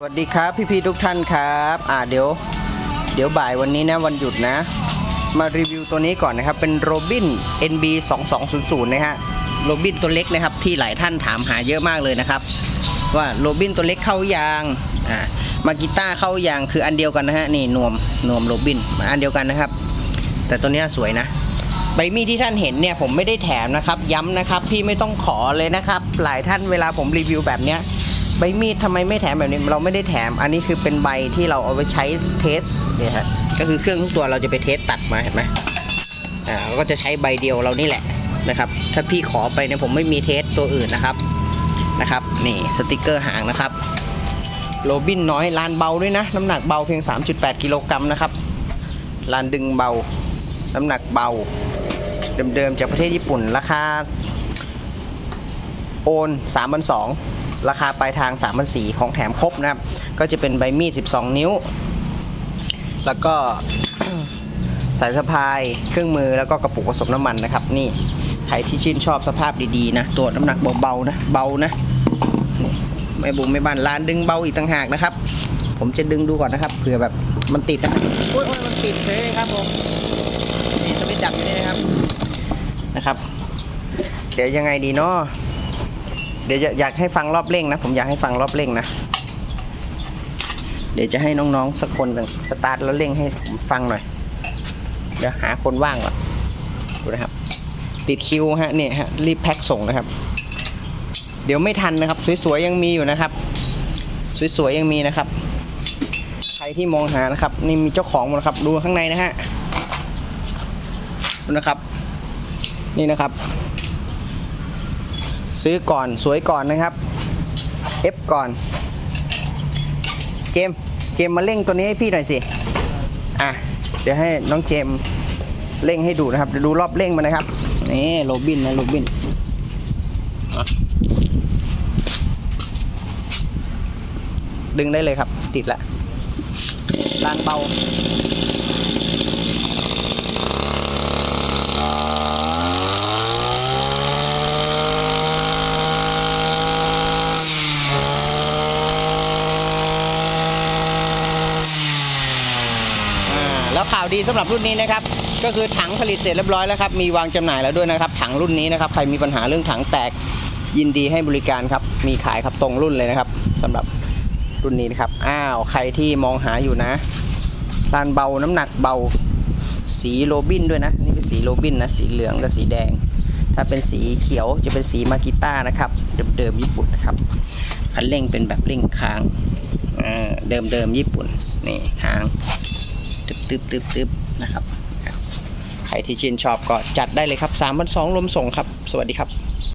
สวัสดีครับพี่ๆทุกท่านครับอ่าเดี๋ยวเดี๋ยวบ่ายวันนี้นะวันหยุดนะ มารีวิวตัวนี้ก่อนนะครับ เป็นโรบิน NB 2200นะฮะโรบินตัวเล็กนะครับ ที่หลายท่านถามหาเยอะมากเลยนะครับ ว่าโรบินตัวเล็กเข้ายางอ่ามากีต้าเข้ายางคืออันเดียวกันนะฮะนี่นวมนวมโรบินอันเดียวกันนะครับ แต่ตัวนี้สวยนะใบมีดที่ท่านเห็นเนี่ยผมไม่ได้แถมนะครับ ย้ำนะครับพี่ไม่ต้องขอเลยนะครับ หลายท่านเวลาผมรีวิวแบบเนี้ย ใบมีดทำไมไม่แถมแบบนี้เราไม่ได้แถม อันนี้คือเป็นใบที่เราเอาไปใช้เทสเนี่ยฮะก็คือเครื่องทุกตัวเราจะไปเทสตัดมาเห็นไหมอ่าก็จะใช้ใบเดียวเรานี่แหละนะครับ ถ้าพี่ขอไปเนี่ยผมไม่มีเทสตัวอื่นนะครับนะครับนี่สติกเกอร์หางนะครับโรบินน้อยลานเบาด้วยนะ น้ำหนักเบาเพียง 3.8 กิโลกรัมนะครับลานดึงเบา น้ำหนักเบา เดิมๆจากประเทศญี่ปุ่นราคาโอน3 2 0 0 ราคาปลายทาง3 4 0 0ของแถมครบนะครับ ก็จะเป็นใบมีด 12 นิ้ว แล้วก็สายสะพาย เครื่องมือแล้วก็กระปุกผสมน้ำมันนะครับ นี่ใครที่ชื่นชอบสภาพดีๆนะ ตัวน้ำหนักเบาๆนะเบานะนี่ไม่บุมไม่บันลานดึงเบาอีกต่างหากนะครับ ผมจะดึงดูก่อนนะครับเผื่อแบบมันติดนะครับโอ้ยโอ้ยมันติดเลยครับผมนี่สวิตช์ดับอยู่นี่นะครับนะครับ เดี๋ยวยังไงดีเนาะ เดี๋ยวอยากให้ฟังรอบเร่งนะ ผมอยากให้ฟังรอบเร่งนะ เดี๋ยวจะให้น้องๆสักคนสตาร์ทแล้วเร่งให้ผมฟังหน่อย เดี๋ยวหาคนว่างก่อนดูนะครับ ติดคิวฮะเนี่ยฮะรีบแพ็คส่งนะครับ เดี๋ยวไม่ทันนะครับ สวยๆยังมีอยู่นะครับ สวยๆยังมีนะครับ ใครที่มองหานะครับ นี่มีเจ้าของหมดครับ ดูข้างในนะฮะดูนะครับ นี่นะครับ ซื้อก่อนสวยก่อนนะครับ F ก่อน เจม เจมมาเร่งตัวนี้ให้พี่หน่อยสิ อะ เดี๋ยวให้น้องเจมเร่งให้ดูนะครับเดี๋ยวดูรอบเร่งมันนะครับ นี่โรบินนะโรบิน ดึงได้เลยครับ ติดล้วลานเบา อ่าแล้ว ข่าวดีสำหรับรุ่นนี้นะครับก็คือถังผลิตเสร็จเรียบร้อยแล้วครับมีวางจำหน่ายแล้วด้วยนะครับ ถังรุ่นนี้นะครับใครมีปัญหาเรื่องถังแตกยินดีให้บริการครับมีขายครับตรงรุ่นเลยนะครับสำหรับรุ่นนี้นะครับอ้าวใครที่มองหาอยู่นะลานเบาน้ำหนักเบาสีโรบินด้วยนะนี่เป็นสีโรบินนะสีเหลืองกับสีแดง ถ้าเป็นสีเขียวจะเป็นสีมากิต้านะครับเดิมๆญี่ปุ่นนะครับคันเร่งเป็นแบบเร่งค้างเดิมๆญี่ปุ่นนี่หาง ตึบตึบตึบตึบนะครับ ใครที่ชื่นชอบก็จัดได้เลยครับ3 2 0 0ลมส่งครับ สวัสดีครับ